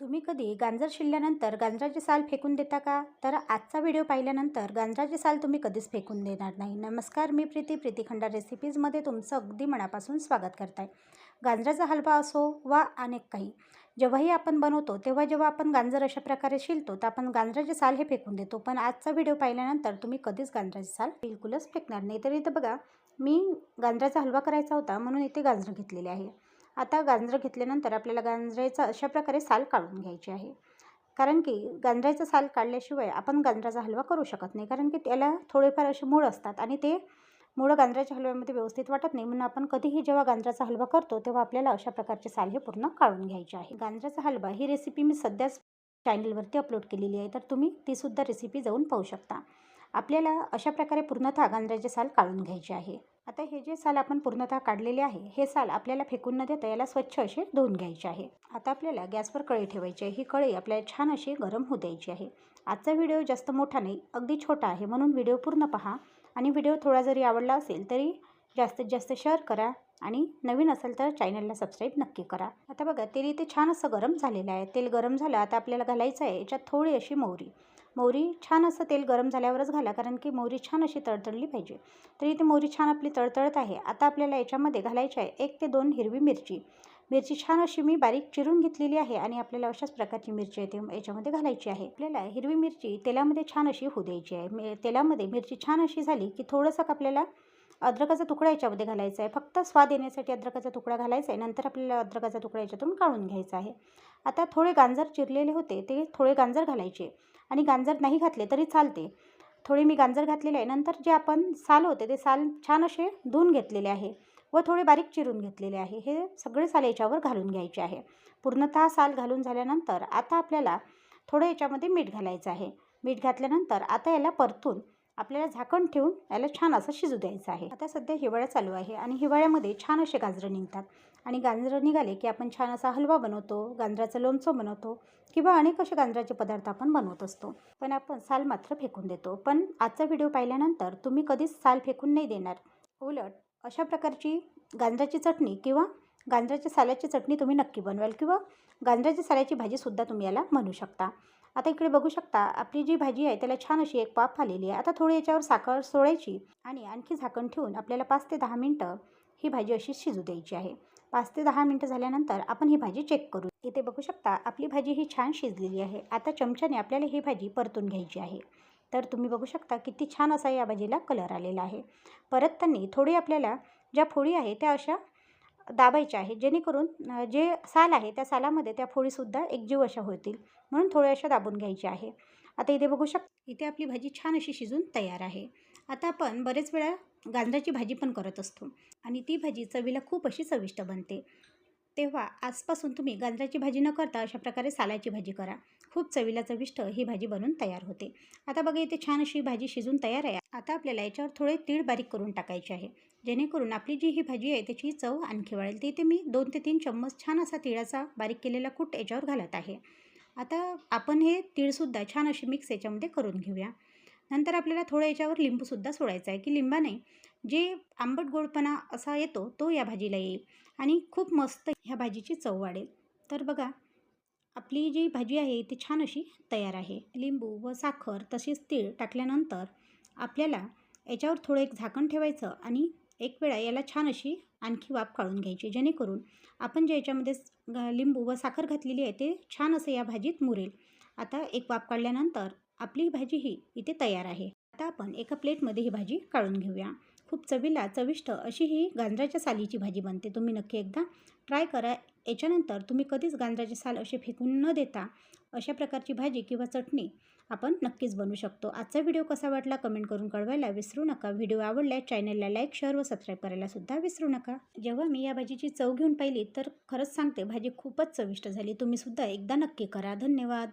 तुम्ही कधी गाजर शिरल्यानंतर गांजराचे साल फेकून देता का? तर आजचा व्हिडिओ पाहिल्यानंतर गांजराचे साल तुम्ही कधीच फेकून देणार नाही. नमस्कार मी प्रीती. प्रीती खंडा रेसिपीजमध्ये तुमचं अगदी मनापासून स्वागत करताय. गाजराचा हलवा असो वा अनेक काही जेव्हाही आपण बनवतो तेव्हा जेव्हा आपण गाजर अशा प्रकारे शिलतो तर आपण गांजराचे साल हे फेकून देतो. पण आजचा व्हिडिओ पाहिल्यानंतर तुम्ही कधीच गांजराची साल बिलकुलच फेकणार नाही. तर इथं बघा मी गाजराचा हलवा करायचा होता म्हणून इथे गांजरं घेतलेले आहे. आता गाजरं घेतल्यानंतर आपल्याला गाजराचं अशा प्रकारे साल काढून घ्यायची आहे. कारण की गांजऱ्याचा साल काढल्याशिवाय आपण गांजराचा हलवा करू शकत नाही. कारण की त्याला थोडेफार असे मूळ असतात आणि ते मुळं गांजराच्या हलव्यामध्ये व्यवस्थित वाटत नाही. म्हणून आपण कधीही जेव्हा गांजराचा हलवा करतो तेव्हा आपल्याला अशा प्रकारचे साल हे पूर्ण काढून घ्यायचे आहे. गांजराचा हलवा ही रेसिपी मी सध्याच चॅनलवरती अपलोड केलेली आहे. तर तुम्ही तीसुद्धा रेसिपी जाऊन पाहू शकता. आपल्याला अशा प्रकारे पूर्णतः गांजराचे साल काढून घ्यायचे आहे. आता हे जे साल आपण पूर्णतः काढलेले आहे हे साल आपल्याला फेकून न देता याला स्वच्छ असे धुवून घ्यायचे आहे. आता आपल्याला गॅसवर कळी ठेवायची आहे. ही कळी आपल्याला छान अशी गरम होऊ द्यायची आहे. आजचा व्हिडिओ जास्त मोठा नाही अगदी छोटा आहे म्हणून व्हिडिओ पूर्ण पहा. आणि व्हिडिओ थोडा जरी आवडला असेल तरी जास्तीत जास्त शेअर करा आणि नवीन असेल तर चॅनलला सबस्क्राईब नक्की करा. आता बघा तेल इथे छान असं गरम झालेलं आहे. तेल गरम झालं आता आपल्याला घालायचं आहे याच्यात थोडी अशी मोहरी. मोहरी छान असं तेल गरम झाल्यावरच घाला कारण की मोहरी छान अशी तळतळली पाहिजे. तर इथे मोहरी छान आपली तळतळत आहे. आता आपल्याला याच्यामध्ये घालायची आहे एक ते दोन हिरवी मिरची. मिरची छान अशी मी बारीक चिरून घेतलेली आहे आणि आपल्याला अशाच प्रकारची मिरची आहे ते याच्यामध्ये घालायची आहे. आपल्याला हिरवी मिरची तेलामध्ये छान अशी होऊ द्यायची आहे. मे तेलामध्ये मिरची छान अशी झाली की थोडंसं आपल्याला अद्रकाचा तुकडा याच्यामध्ये घालायचा आहे. फक्त स्वाद येण्यासाठी अद्रकाचा तुकडा घालायचा आहे. नंतर आपल्याला अद्रकाचा तुकडा याच्यातून काढून घ्यायचा आहे. आता थोडे गांजर चिरलेले होते ते थोडे गांजर घालायचे. आणि गांजर नाही घातले तरी चालते. थोडी मी गांजर घातलेले आहे. नंतर जे आपण साल होते ते साल छान असे धुवून घेतलेले आहे व थोडे बारीक चिरून घेतलेले आहे. हे सगळे साल याच्यावर घालून घ्यायचे आहे. पूर्णतः साल घालून झाल्यानंतर आता आपल्याला थोडं याच्यामध्ये मीठ घालायचं आहे. मीठ घातल्यानंतर आता याला परतून आपल्याला झाकण ठेवून याला छान असं शिजू द्यायचं आहे. आता सध्या हिवाळा चालू आहे आणि हिवाळ्यामध्ये छान असे गाजरं निघतात. आणि गाजरं निघाले की आपण छान असा हलवा बनवतो गाजराचं लोणचं बनवतो किंवा अनेक असे गाजराचे पदार्थ आपण बनवत असतो. पण आपण साल मात्र फेकून देतो. पण आजचा व्हिडिओ पाहिल्यानंतर तुम्ही कधीच साल फेकून नाही देणार. उलट अशा प्रकारची गाजराची चटणी किंवा गाजराच्या साल्याची चटणी तुम्ही नक्की बनवाल किंवा गाजराच्या साल्याची भाजीसुद्धा तुम्ही याला म्हणू शकता. आता इकडे बघू शकता आपली जी भाजी आहे त्याला छान अशी एक पाप आलेली आहे. आता थोडी याच्यावर साखर सोडायची आणि आणखी झाकण ठेवून आपल्याला पाच ते दहा मिनटं ही भाजी अशी शिजू द्यायची आहे. पाच ते दहा मिनटं झाल्यानंतर आपण ही भाजी चेक करू. इथे बघू शकता आपली भाजी ही छान शिजलेली आहे. आता चमच्याने आपल्याला ही भाजी परतून घ्यायची आहे. तर तुम्ही बघू शकता किती छान असा या भाजीला कलर आलेला आहे. परत त्यांनी थोडी आपल्याला ज्या फोडी आहे त्या अशा दाबायच्या आहेत जेणेकरून जे साल आहे त्या सालामध्ये त्या फोळीसुद्धा एकजीव अशा होतील. म्हणून थोड्या अशा दाबून घ्यायच्या आहे. आता इथे बघू शक इथे आपली भाजी छान अशी शिजून तयार आहे. आता आपण बरेच वेळा गाजराची भाजी पण करत असतो आणि ती भाजी चवीला खूप अशी चविष्ट बनते. तेव्हा आजपासून तुम्ही गाजराची भाजी न करता अशा प्रकारे सालाची भाजी करा. खूप चवीला चविष्ट ही भाजी बनून तयार होते. आता बघा इथे छान अशी भाजी शिजून तयार आहे. आता आपल्याला याच्यावर थोडे तीळ बारीक करून टाकायचे आहे. जेणेकरून आपली जी ही भाजी आहे त्याची चव आणखी वाढेल. ते इथे मी दोन ते तीन चम्मच छान असा तिळाचा बारीक केलेला कूट याच्यावर घालत आहे. आता आपण हे तीळसुद्धा छान अशी मिक्स याच्यामध्ये करून घेऊया. नंतर आपल्याला थोडं याच्यावर लिंबूसुद्धा सोडायचं आहे की लिंबाने जे आंबट गोडपणा असा येतो तो या भाजीला येईल. आणि खूप मस्त ह्या भाजीची चव वाढेल. तर बघा आपली जी भाजी आहे ती छान अशी तयार आहे. लिंबू व साखर तसेच तीळ टाकल्यानंतर आपल्याला याच्यावर थोडं एक झाकण ठेवायचं आणि एक वेळा याला छान अशी आणखी वाफ काढून घ्यायची जेणेकरून आपण जे याच्यामध्ये लिंबू व साखर घातलेली आहे ते छान असं या भाजीत मुरेल. आता एक वाफ काढल्यानंतर आपली भाजी ही इथे तयार आहे. आता आपण एका प्लेटमध्ये ही भाजी काढून घेऊया. खूप चवीला चविष्ट अशी ही गांजराच्या सालीची भाजी बनते. तुम्ही नक्की एकदा ट्राय करा. याच्यानंतर तुम्ही कधीच गांजराचे साल असे फेकून न देता अशा प्रकारची भाजी किंवा चटणी आपण नक्कीच बनवू शकतो. आजचा व्हिडिओ कसा वाटला कमेंट करून कळवायला विसरू नका. व्हिडिओ आवडल्यास चॅनलला लाईक शेअर व सबस्क्राईब करायलासुद्धा विसरू नका. जेव्हा मी या भाजीची चव घेऊन पाहिली तर खरंच सांगते भाजी खूपच चविष्ट झाली. तुम्हीसुद्धा एकदा नक्की करा. धन्यवाद.